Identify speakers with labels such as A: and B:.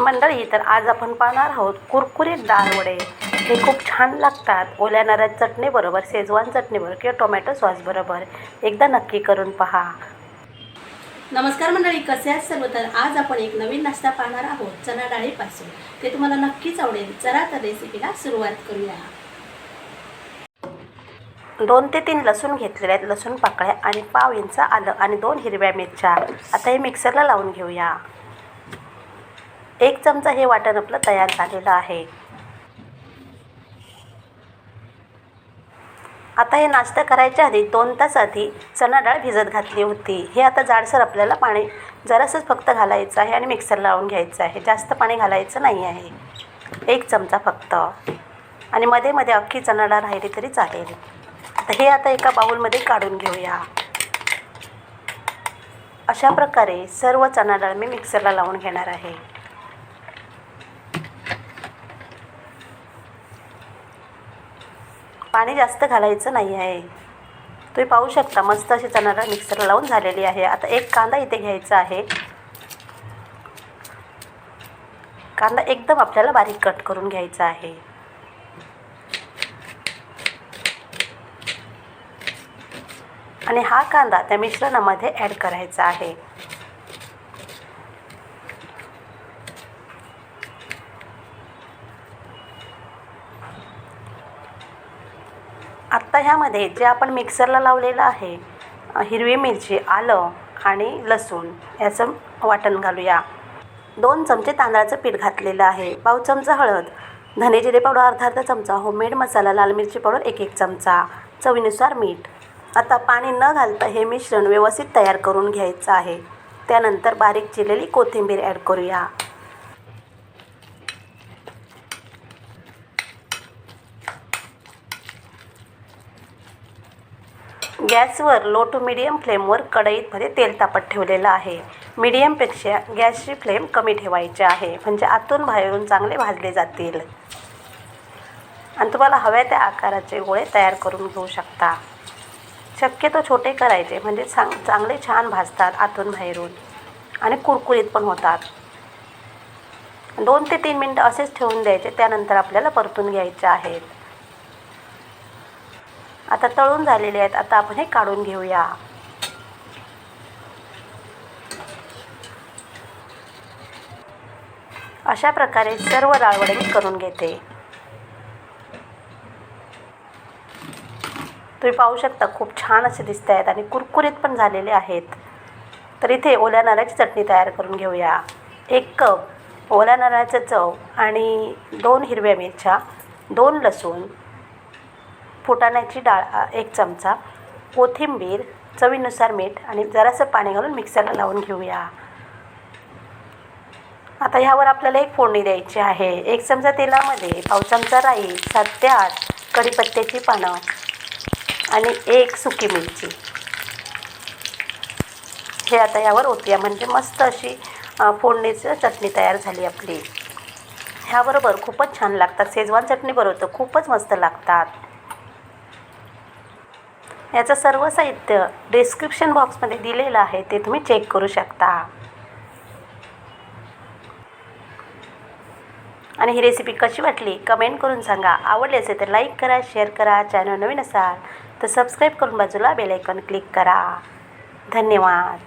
A: मंडळी तर आज आपण पाहणार आहोत कुरकुरीत डाळ वडे हे खूप छान लागतात. ओल्या नारळ चटणीबरोबर शेजवान चटणीबरोबर किंवा टोमॅटो सॉसबरोबर एकदा नक्की करून पहा.
B: नमस्कार मंडळी कसे आहेत सर्व? तर आज आपण एक नवीन नाश्ता पाहणार आहोत चणा डाळीपासून. ते तुम्हाला नक्कीच आवडेल. चला तर रेसिपीला सुरुवात करूया.
A: दोन ते तीन लसूण घेतलेले आहेत. लसूण पाकळ्या आणि पाव इंच आलं आणि दोन हिरव्या मिरच्या. आता हे मिक्सरला लावून घेऊया. एक चमचा हे वाटण आपलं तयार झालेलं आहे. आता हे नाश्ता करायच्या आधी दोन तास आधी चणा डाळ भिजत घातली होती. हे आता जाडसर आपल्याला पाणी जरासंच फक्त घालायचं आहे आणि मिक्सर लावून घ्यायचं आहे. जास्त पाणी घालायचं नाही आहे. एक चमचा फक्त. आणि मध्ये मध्ये अख्खी चणा डाळ राहिली तरी चालेल. आता हे आता एका बाऊलमध्ये काढून घेऊया. अशा प्रकारे सर्व चणा डाळ मी मिक्सरला लावून घेणार आहे. पाणी जास्त घालायचं नाही आहे. तुम्ही पाहू शकता मस्त अशी चणा मिक्सर मिक्सरला लावून झालेली आहे. आता एक कांदा इथे घ्यायचा आहे. कांदा एकदम आपल्याला बारीक कट करून घ्यायचा आहे. आणि हा कांदा त्या मिश्रणामध्ये ॲड करायचा आहे. आत्ता ह्यामध्ये जे आपण मिक्सरला लावलेलं आहे हिरवी मिरची आलं आणि लसूण याचं वाटण घालूया. दोन चमचे तांदळाचं पीठ घातलेलं आहे. पाव चमचा हळद धने जिरे पावडर अर्धा अर्धा चमचा होममेड मसाला लाल मिरची पावडर एक एक चमचा चवीनुसार मीठ. आता पाणी न घालता हे मिश्रण व्यवस्थित तयार करून घ्यायचं आहे. त्यानंतर बारीक चिरलेली कोथिंबीर ॲड करूया. गॅसवर लो टू मिडियम फ्लेमवर कढईमध्ये तेल तापत ठेवलेलं आहे. मिडियमपेक्षा गॅसची फ्लेम कमी ठेवायची आहे म्हणजे आतून बाहेरून चांगले भाजले जातील. आणि तुम्हाला हव्या त्या आकाराचे गोळे तयार करून घेऊ शकता. शक्यतो छोटे करायचे म्हणजे चांग चांगले छान भाजतात आतून बाहेरून. आणि कुरकुरीत पण होतात. दोन ते तीन मिनटं असेच ठेवून द्यायचे त्यानंतर आपल्याला परतून घ्यायचे आहेत. आता तळून झालेले आहेत. आता आपण हे काढून घेऊया. अशा प्रकारे सर्व डाळवडे मी करून घेते. तुम्ही पाहू शकता खूप छान असे दिसत आहेत आणि कुरकुरीत पण झालेले आहेत. तर इथे ओल्या नारळाची चटणी तयार करून घेऊया. एक कप ओल्या नारळाचं चव आणि दोन हिरव्या मिरच्या दोन लसूण फुटाण्याची डाळ एक चमचा कोथिंबीर चवीनुसार मीठ आणि जरासं पाणी घालून मिक्सरला लावून घेऊया. आता ह्यावर आपल्याला एक फोडणी द्यायची आहे. एक चमचा तेलामध्ये पाव चमचा राई सात ते आठ कढीपत्त्याची पानं आणि एक सुकी मिरची. हे आता यावर ओतूया. म्हणजे मस्त अशी फोडणीची चटणी तयार झाली आपली. ह्याबरोबर खूपच छान लागतात. शेजवान चटणी बरोबर खूपच मस्त लागतात. याचं सर्व साहित्य डिस्क्रिप्शन बॉक्समध्ये दिलेलं आहे ते तुम्ही चेक करू शकता. आणि ही रेसिपी कशी वाटली कमेंट करून सांगा. आवडली असेल तर लाईक करा शेअर करा चॅनल नवीन असाल तर सबस्क्राईब करून बाजूला बेलायकॉन क्लिक करा. धन्यवाद.